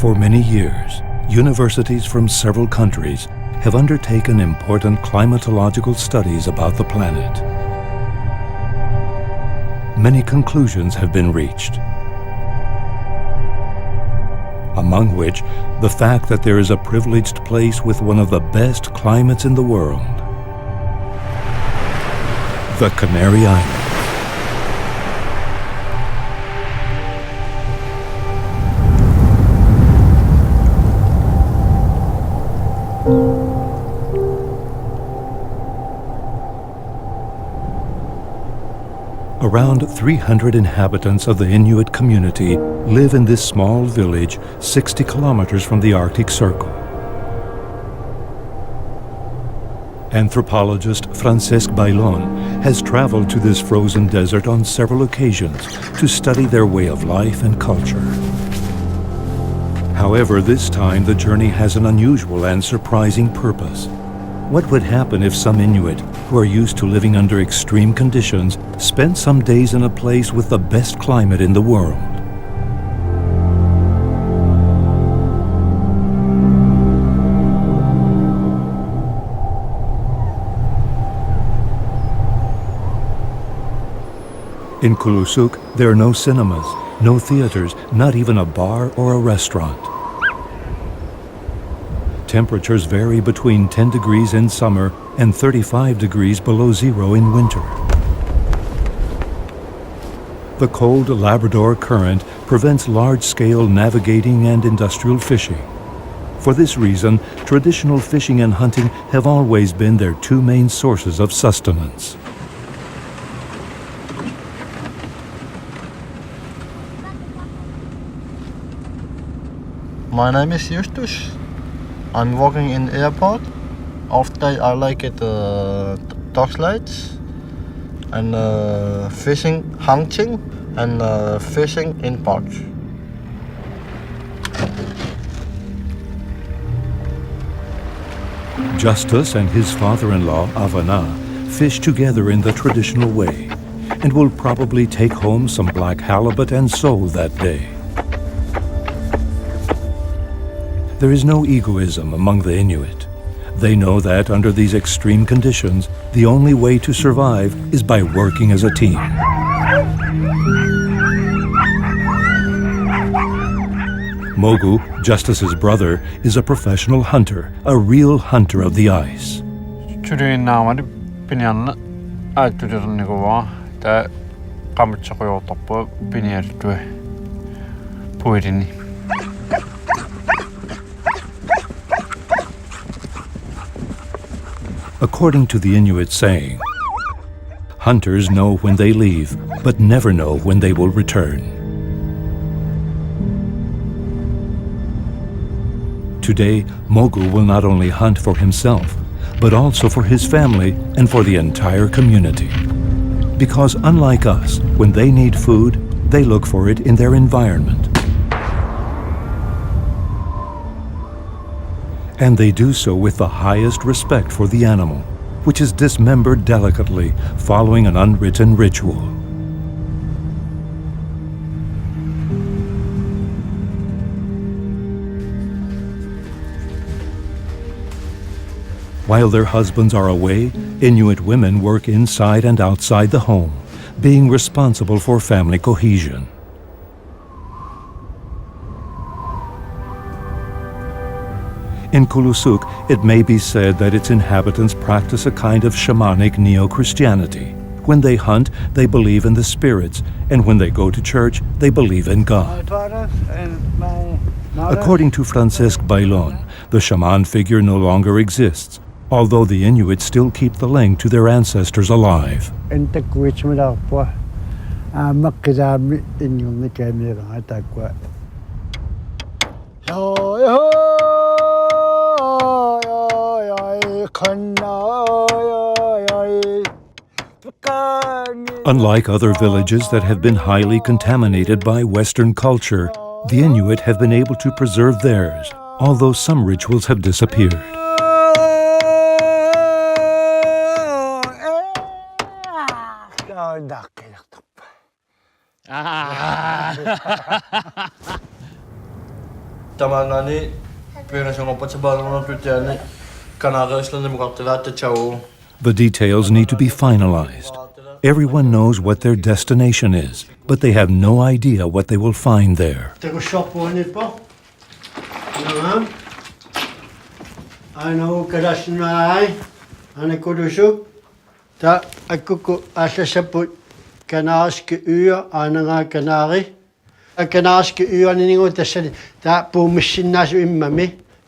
For many years, universities from several countries have undertaken important climatological studies about the planet. Many conclusions have been reached, among which the fact that there is a privileged place with one of the best climates in the world, the Canary Islands. Around 300 inhabitants of the Inuit community live in this small village 60 kilometers from the Arctic Circle. Anthropologist Francesc Bailon has traveled to this frozen desert on several occasions to study their way of life and culture. However, this time the journey has an unusual and surprising purpose. What would happen if some Inuit, who are used to living under extreme conditions, spent some days in a place with the best climate in the world? In Kulusuk, there are no cinemas, no theaters, not even a bar or a restaurant. Temperatures vary between 10 degrees in summer and 35 degrees below zero in winter. The cold Labrador current prevents large-scale navigating and industrial fishing. For this reason, traditional fishing and hunting have always been their two main sources of sustenance. My name is Justus. I'm working in airport. After I like it uh, dog slides and uh, fishing, hunting and uh, fishing in parks. Justus and his father-in-law, Avana, fish together in the traditional way and will probably take home some black halibut and sole that day. There is no egoism among the Inuit. They know that under these extreme conditions, the only way to survive is by working as a team. Mogu, Justice's brother, is a professional hunter, a real hunter of the ice. According to the Inuit saying, hunters know when they leave, but never know when they will return. Today, Mogu will not only hunt for himself, but also for his family and for the entire community. Because unlike us, when they need food, they look for it in their environment. And they do so with the highest respect for the animal, which is dismembered delicately following an unwritten ritual. While their husbands are away, Inuit women work inside and outside the home, being responsible for family cohesion. In Kulusuk, it may be said that its inhabitants practice a kind of shamanic neo-Christianity. When they hunt, they believe in the spirits, and when they go to church, they believe in God. According to Francesc Bailon, the shaman figure no longer exists, although the Inuit still keep the link to their ancestors alive. Unlike other villages that have been highly contaminated by Western culture, the Inuit have been able to preserve theirs, although some rituals have disappeared. Tamangani, Pyrrhusson op sa balon ng Pyrrhusson, Kanaka Island Mukatila, Chao. The details need to be finalized. Everyone knows what their destination is, but they have no idea what they will find there. Tego shop nit po. Naam. Ano kadas na ay. Ano ko dusuk. Ta ako ko asa sa po kanarske uur ana nga kanari. A kanarske uur ni ningo ta sa ta po mishin na so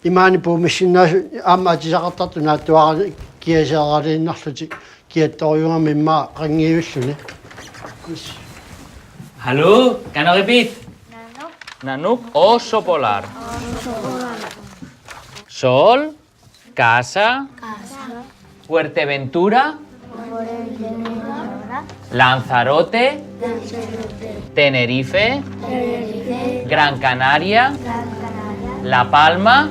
имаани пуумиссиннаа аама атисақартарту нааттуарани киасеэралииннарлутик киаттоориугами иммаа қангиивиллуни Hallo, can I repeat? Nanuk. Nanuk, oso polar. Sol, casa, casa. Fuerteventura, Lanzarote, Tenerife, Gran, Canaria, Gran Canaria, La Palma,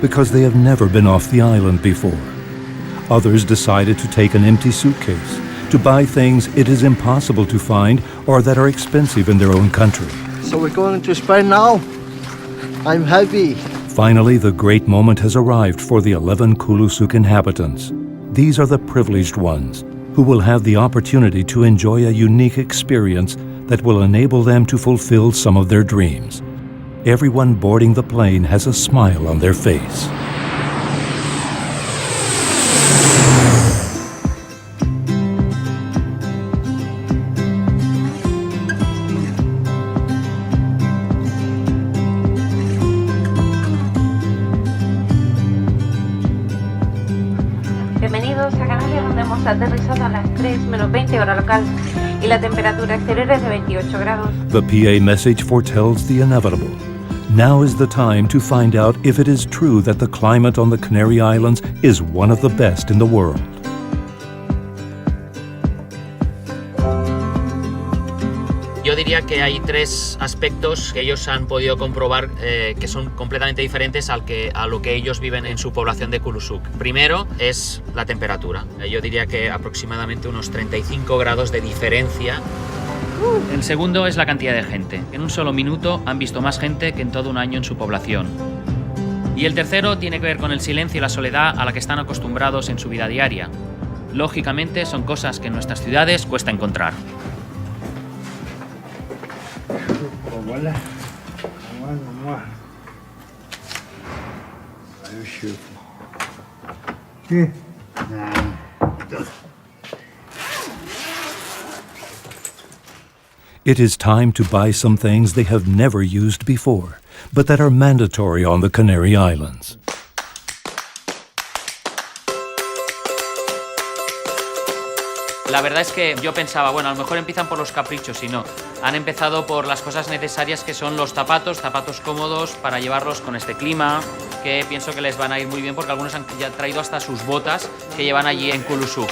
because they have never been off the island before. Others decided to take an empty suitcase to buy things it is impossible to find or that are expensive in their own country. So we're going to Spain now. I'm happy. Finally, the great moment has arrived for the 11 Kulusuk inhabitants. These are the privileged ones who will have the opportunity to enjoy a unique experience that will enable them to fulfill some of their dreams. Everyone boarding the plane has a smile on their face. Bienvenidos a Canarias, donde hemos aterrizado a las 3 menos 20 hora local y la temperatura exterior es de 28 grados. The PA message foretells the inevitable. Now is the time to find out if it is true that the climate on the Canary Islands is one of the best in the world. Yo diría que hay tres aspectos que ellos han podido comprobar eh, que son completamente diferentes al que, a lo que ellos viven en su población de Kulusuk. Primero es la temperatura. Yo diría que aproximadamente unos 35 grados de diferencia. El segundo es la cantidad de gente. En un solo minuto han visto más gente que en todo un año en su población. Y el tercero tiene que ver con el silencio y la soledad a la que están acostumbrados en su vida diaria. Lógicamente son cosas que en nuestras ciudades cuesta encontrar. Voilà. It is time to buy some things they have never used before, but that are mandatory on the Canary Islands. La verdad es que yo pensaba, bueno, a lo mejor empiezan por los caprichos y no. Han empezado por las cosas necesarias que son los zapatos, zapatos cómodos para llevarlos con este clima, que pienso que les van a ir muy bien porque algunos han ya traído hasta sus botas que llevan allí en Kulusuk.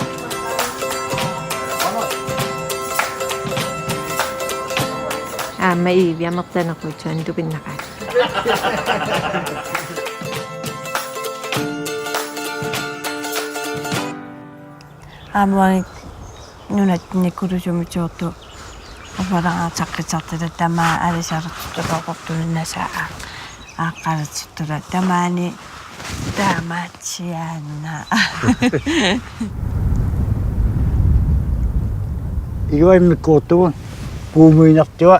Ah, vi måtte nok ut en dubinnakar. Aamuan nunat nikkurusumitsuuttu апалага саққисартила тама алисартутоқортуннасаа ааққалатситтула тамаани таамаатсиаанна Игуиммиккуутугун пуумуинартуа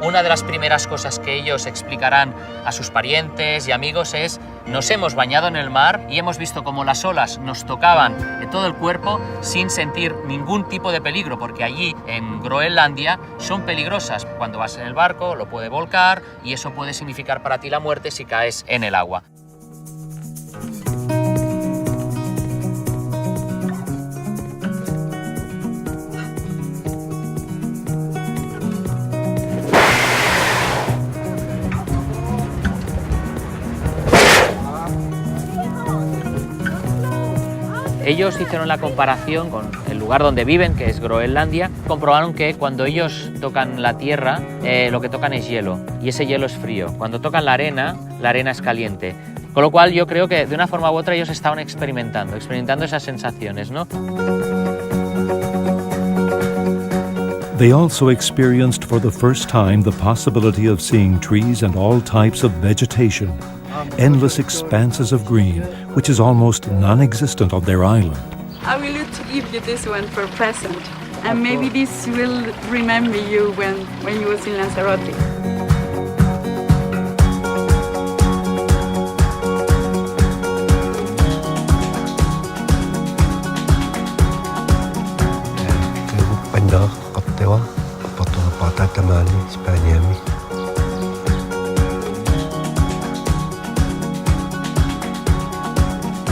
Una de las primeras cosas que ellos explicarán a sus parientes y amigos es nos hemos bañado en el mar y hemos visto como las olas nos tocaban de todo el cuerpo sin sentir ningún tipo de peligro, porque allí en Groenlandia son peligrosas. Cuando vas en el barco lo puede volcar y eso puede significar para ti la muerte si caes en el agua. Ellos hicieron la comparación con el lugar donde viven, que es Groenlandia. Comprobaron que cuando ellos tocan la tierra, eh, lo que tocan es hielo, y ese hielo es frío. Cuando tocan la arena, la arena es caliente. Con lo cual yo creo que de una forma u otra ellos estaban experimentando, experimentando esas sensaciones, ¿no? They also experienced for the first time the possibility of seeing trees and all types of vegetation, endless expanses of green, which is almost non existent on their island. I will give you this one for present. And maybe this will remember you when, when you was in Lanzarote. Kaya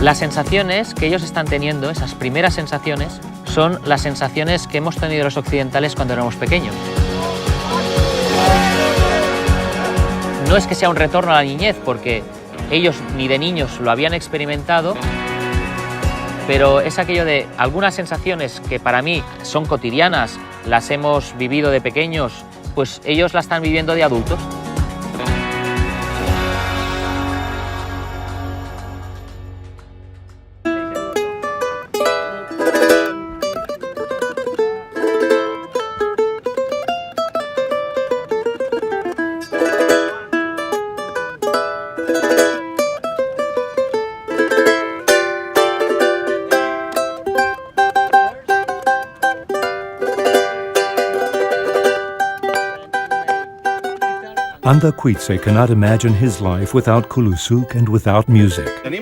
Las sensaciones que ellos están teniendo, esas primeras sensaciones, son las sensaciones que hemos tenido los occidentales cuando éramos pequeños. No es que sea un retorno a la niñez, porque ellos ni de niños lo habían experimentado, pero es aquello de algunas sensaciones que para mí son cotidianas, las hemos vivido de pequeños, pues ellos las están viviendo de adultos. Anda Quitze cannot imagine his life without Kulusuk and without music. And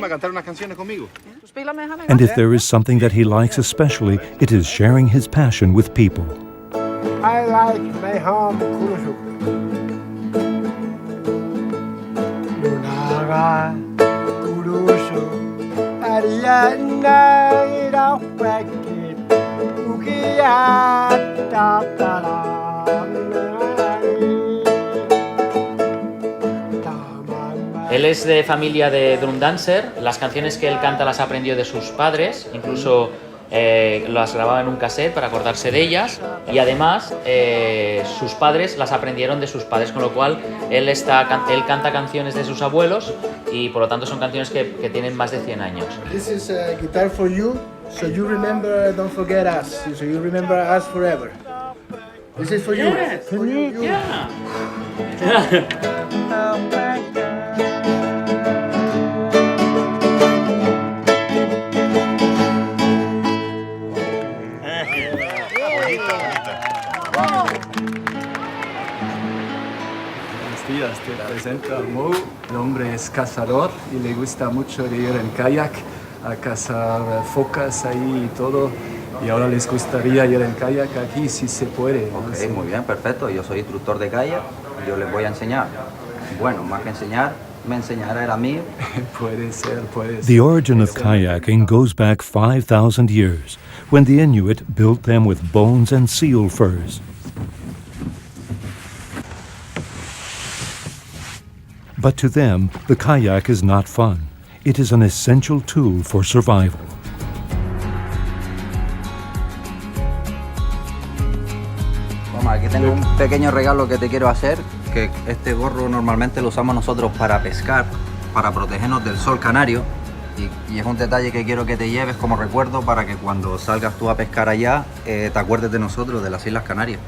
if there is something that he likes especially, it is sharing his passion with people. I like my home Kurusuk. Lunaga Kurusuk Ariana Irawakit Ukiat Él es de familia de drum dancer, las canciones que él canta las aprendió de sus padres, incluso eh, las grababa en un cassette para acordarse de ellas y además eh, sus padres las aprendieron de sus padres, con lo cual él, está, él canta canciones de sus abuelos y por lo tanto son canciones que, que tienen más de 100 años. This is a guitar for you, so you remember, don't forget us, so you remember us forever. This is for you. For you. Buenos días, te presento a Mo. El hombre es cazador y le gusta mucho de ir en kayak a cazar focas ahí y todo. Y ahora les gustaría ir en kayak aquí si se puede. ¿no? Ok, Sí. muy bien, perfecto. Yo soy instructor de kayak. Yo les voy a enseñar. Bueno, más que enseñar, me enseñará él a mí. puede ser, puede ser. The origin of kayaking goes back 5,000 years, when the Inuit built them with bones and seal furs. But to them, the kayak is not fun. It is an essential tool for survival. Toma, aquí tengo un pequeño regalo que te quiero hacer, que este gorro normalmente lo usamos nosotros para pescar, para protegernos del sol canario. Y, es un detalle que quiero que te lleves como recuerdo para que cuando salgas tú a pescar allá, eh, te acuerdes de nosotros, de las Islas Canarias.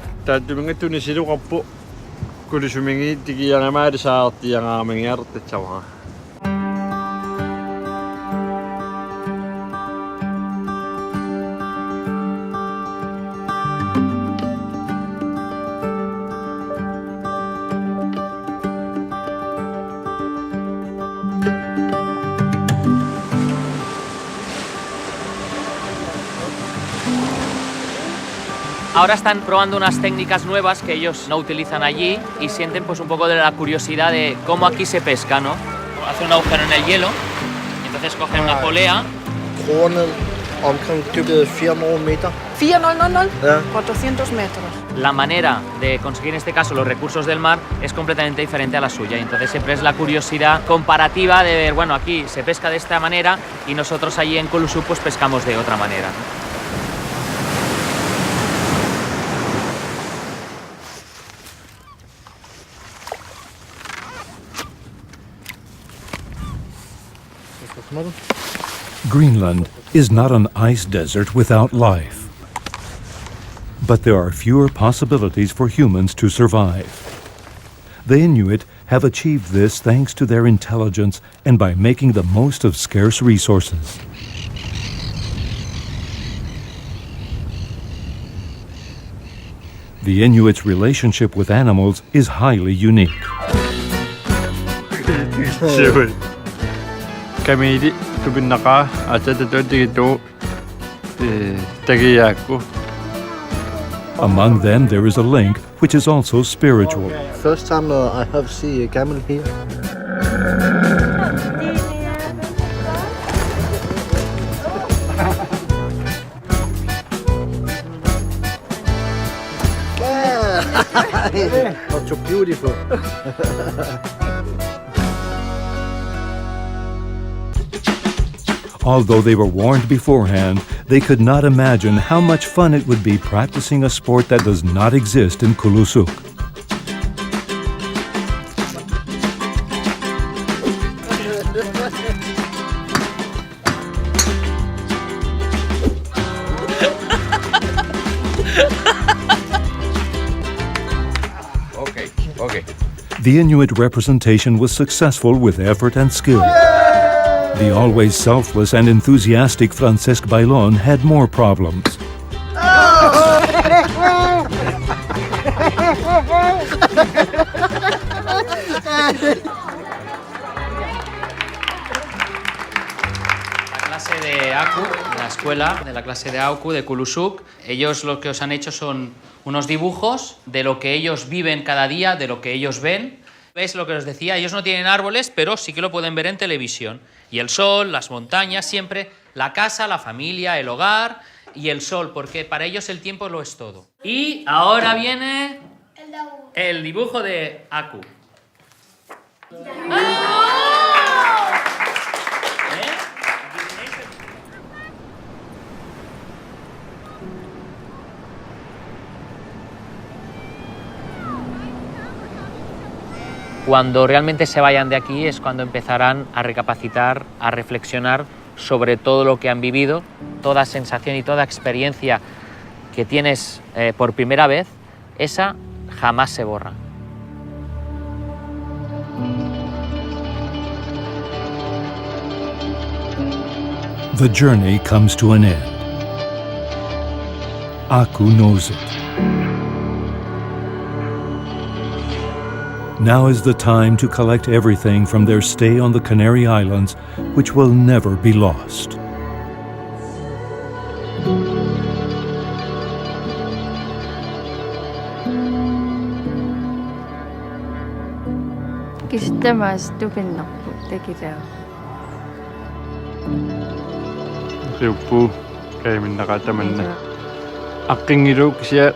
Ahora están probando unas técnicas nuevas que ellos no utilizan allí y sienten pues un poco de la curiosidad de cómo aquí se pesca, ¿no? Hace un agujero en el hielo, entonces cogen una polea, omkring dybet 400 meter. 4000, Ja. 400 metros. la manera de conseguir en este caso los recursos del mar es completamente diferente a la suya entonces siempre es la curiosidad comparativa de ver, bueno, aquí se pesca de esta manera y nosotros allí en Kulusuk pues pescamos de otra manera. ¿no? Greenland is not an ice desert without life. But there are fewer possibilities for humans to survive. The Inuit have achieved this thanks to their intelligence and by making the most of scarce resources. The Inuits' relationship with animals is highly unique. Tupinnaqaa tagiyaakku Among them, there is a link which is also spiritual. First time uh, I have see a camel here. Not so beautiful. Although they were warned beforehand, they could not imagine how much fun it would be practicing a sport that does not exist in Kulusuk. Okay, okay. The Inuit representation was successful with effort and skill. The always selfless and enthusiastic Francesc Bailon had more problems. La clase de la escuela de la clase de AUKU de Kulusuk, ellos lo que os han hecho son unos dibujos de lo que ellos viven cada día, de lo que ellos ven. ¿Veis lo que os decía? Ellos no tienen árboles, pero sí que lo pueden ver en televisión. Y el sol, las montañas, siempre la casa, la familia, el hogar y el sol, porque para ellos el tiempo lo es todo. Y ahora viene el dibujo de ACU. Cuando realmente se vayan de aquí es cuando empezarán a recapacitar, a reflexionar sobre todo lo que han vivido, toda sensación y toda experiencia que tienes eh, por primera vez, esa jamás se borra. The journey comes to an end. Aku knows it. Now is the time to collect everything from their stay on the Canary Islands, which will never be lost. Kistamas tupinakpu tekitää. riuppu kaiminnaqa tamanna aqqingilu kisia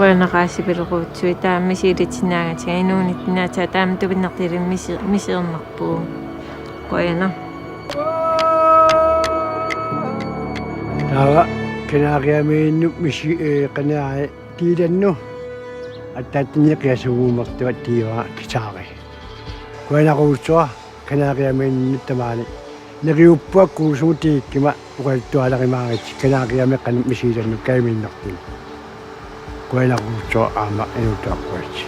وأنا غاسي بالغوت تويتا ماشي اللي تنا تعينون تنا تاتا مدو بنا قطير ماشي غنقبو وأنا تاوا كنا غيامين ماشي قناعة تيدنو حتى تنيق يا سوو مكتبة تيوا كتاغي وأنا غوتوا كنا غيامين نتمالي نغيو بوكو سوتي كما وقلتو على غيمارتي كنا غيامين قنا ماشي جنو كاملين نقطين Kuela kucho ama iutakwech.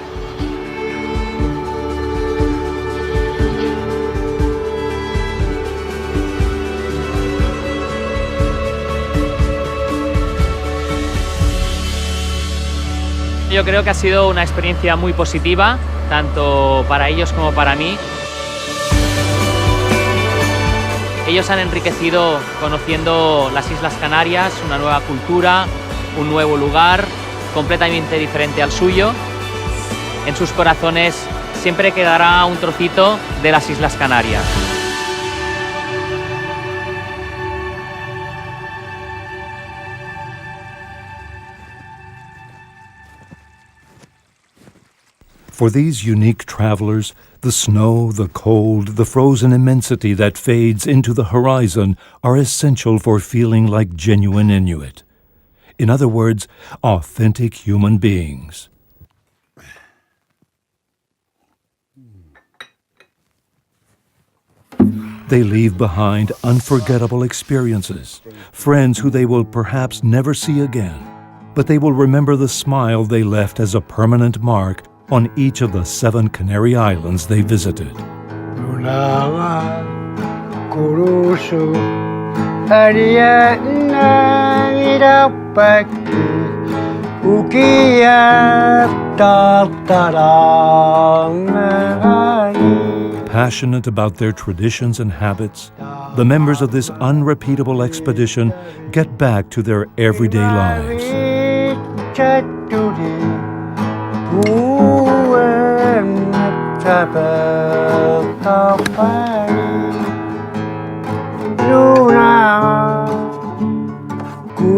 Yo creo que ha sido una experiencia muy positiva, tanto para ellos como para mí. Ellos han enriquecido conociendo las Islas Canarias, una nueva cultura, un nuevo lugar, completamente diferente al suyo. En sus corazones siempre quedará un trocito de las Islas Canarias. For these unique travelers, the snow, the cold, the frozen immensity that fades into the horizon are essential for feeling like genuine Inuit. In other words, authentic human beings. They leave behind unforgettable experiences, friends who they will perhaps never see again, but they will remember the smile they left as a permanent mark on each of the seven Canary Islands they visited. Irapaki Passionate about their traditions and habits, the members of this unrepeatable expedition get back to their everyday lives.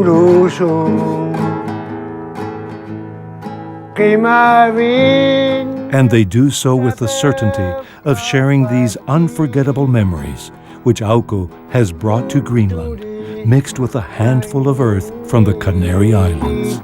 Chaturi Puan tapatapari Luna Kurusu Kimarin And they do so with the certainty of sharing these unforgettable memories, which Auko has brought to Greenland, mixed with a handful of earth from the Canary Islands.